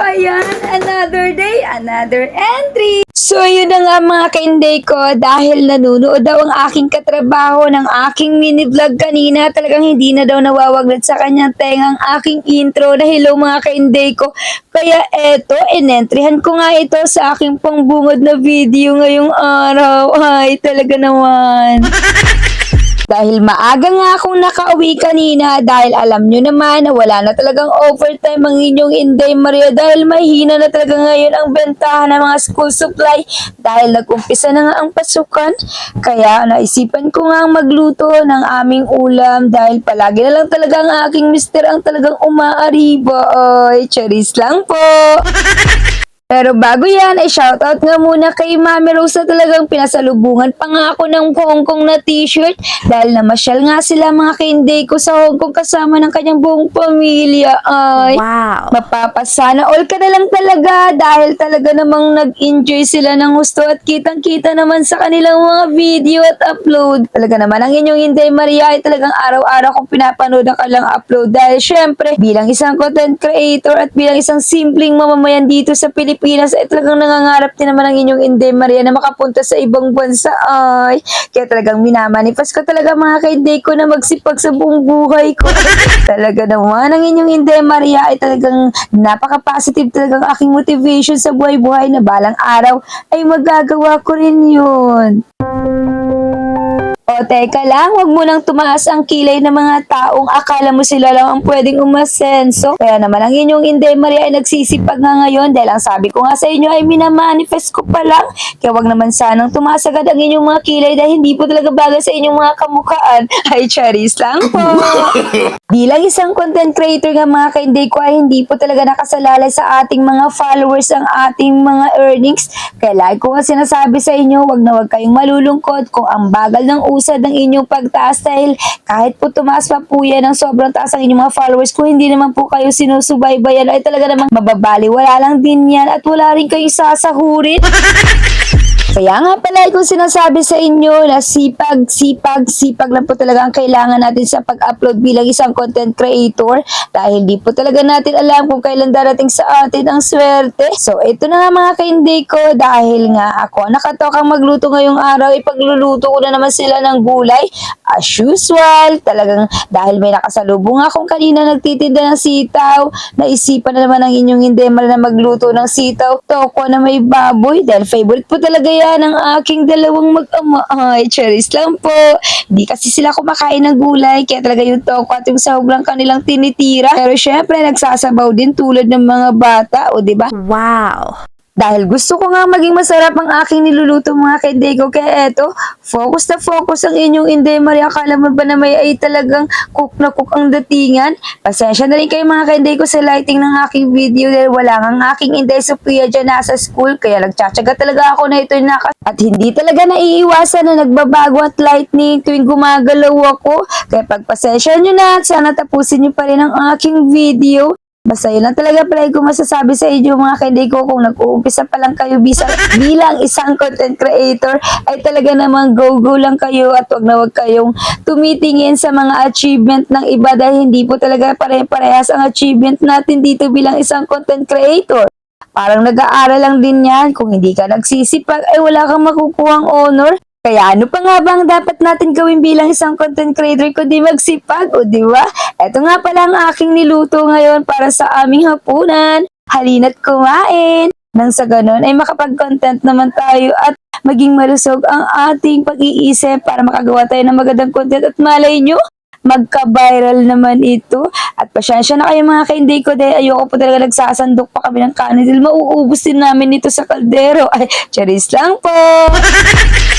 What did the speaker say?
ayan, another day, another entry. So, yun na nga mga kainday ko, dahil nanunood daw ang aking katrabaho ng aking mini-vlog kanina, talagang hindi na daw nawawaglat sa kanyang tengang aking intro na hello mga kainday ko. Kaya eto, inentryhan ko nga ito sa aking pangbungod na video ngayong araw. Ay, talaga naman. Dahil maaga nga akong nakauwi kanina dahil alam nyo naman na wala na talagang overtime ang inyong Inday Maria dahil mahina na talaga ngayon ang bentahan ng mga school supply dahil nag-umpisa na nga ang pasukan. Kaya naisipan ko nga magluto ng aming ulam dahil palagi na lang talaga ang aking mister ang talagang umaariba. Ay, charis lang po. Pero bago yan, ay shoutout nga muna kay Mami Rose na talagang pinasalubungan pa nga ako ng Hong Kong na t-shirt dahil namasyal nga sila mga kainday ko sa Hong Kong kasama ng kanyang buong pamilya. Ay, Wow. mapapasana all ka na lang talaga dahil talaga namang nag-enjoy sila ng gusto at kitang-kita naman sa kanilang mga video at upload. Talaga naman ang inyong Inday Maria ay talagang araw-araw kong pinapanood ang kanilang upload dahil syempre bilang isang content creator at bilang isang simpleng mamamayan dito sa Pilipinas ay talagang nangangarap din naman ang inyong Inday Maria na makapunta sa ibang bansa ay kaya talagang minamanifest ko talaga mga kainday ko na magsipag sa buong buhay ko. talaga naman ang inyong Inday Maria ay talagang napaka-positive talagang aking motivation sa buhay-buhay na balang araw ay magagawa ko rin yun. O teka lang, wag mo nang tumaas ang kilay ng mga taong akala mo sila lang ang pwedeng umasenso. Kaya naman ang inyong Inday Maria ay nagsisipag nga ngayon dahil ang sabi ko nga sa inyo ay minamanifest ko pa lang. Kaya wag naman sanang tumaas agad ang inyong mga kilay dahil hindi po talaga bagay sa inyong mga kamukhaan. Ay, charis lang po. Bilang isang content creator nga mga kainday ko ay hindi po talaga nakasalalay sa ating mga followers ang ating mga earnings. Kaya lagi ko nga sinasabi sa inyo, wag na wag kayong malulungkot kung ang bagal ng usad ng inyong pagtaas dahil kahit po tumaas pa po yan ng sobrang taas ang inyong mga followers kung hindi naman po kayo sinusubaybayan ay talaga namang mababali. Wala lang din yan at wala rin kayong sasahurin. Kaya nga pala kung sinasabi sa inyo na sipag, sipag, sipag lang po talaga ang kailangan natin sa pag-upload bilang isang content creator dahil di po talaga natin alam kung kailan darating sa atin ang swerte. So ito na nga mga kainday ko dahil nga ako nakatokang magluto ngayong araw, ipagluluto ko na naman sila ng gulay. As usual, talagang dahil may nakasalubong akong kanina nagtitinda ng sitaw, naisipan na naman ng inyong hindi na magluto ng sitaw, toko na may baboy dahil favorite po talaga yan ng aking dalawang mag-ama. Ay, cherries lang po. Hindi kasi sila kumakain ng gulay, kaya talaga yung toko at yung sahog lang kanilang tinitira. Pero syempre, nagsasabaw din tulad ng mga bata, o di ba? Wow. Dahil gusto ko nga maging masarap ang aking niluluto mga ko. Kaya eto, focus na focus ang inyong Inday Maria. Akala mo ba na may ay talagang cook na cook ang datingan? Pasensya na rin kayo mga ko sa lighting ng aking video dahil wala nga ang aking Inday Sophia dyan nasa school. Kaya nagtsatsaga talaga ako na ito naka at hindi talaga naiiwasan na nagbabago at lightning tuwing gumagalaw ako. Kaya pagpasensya nyo na at sana tapusin nyo pa rin ang aking video. Basta yun lang talaga pala ko masasabi sa inyo mga kaiday ko kung nag-uumpisa pa lang kayo bisa, bilang isang content creator ay talaga namang go-go lang kayo at wag na wag kayong tumitingin sa mga achievement ng iba dahil hindi po talaga pare-parehas ang achievement natin dito bilang isang content creator. Parang nag-aaral lang din yan. Kung hindi ka nagsisipag, ay wala kang makukuhang honor. Kaya ano pa nga ba ang dapat natin gawin bilang isang content creator kundi magsipag, o di ba? Ito nga pala ang aking niluto ngayon para sa aming hapunan. Halina't kumain! Nang sa ganun ay makapag-content naman tayo at maging malusog ang ating pag-iisip para makagawa tayo ng magandang content at malay nyo, magka-viral naman ito. At pasyensya na kayo mga kainday ko dahil ayoko po talaga nagsasandok pa kami ng kanin dahil mauubos din namin ito sa kaldero. Ay, charis lang po!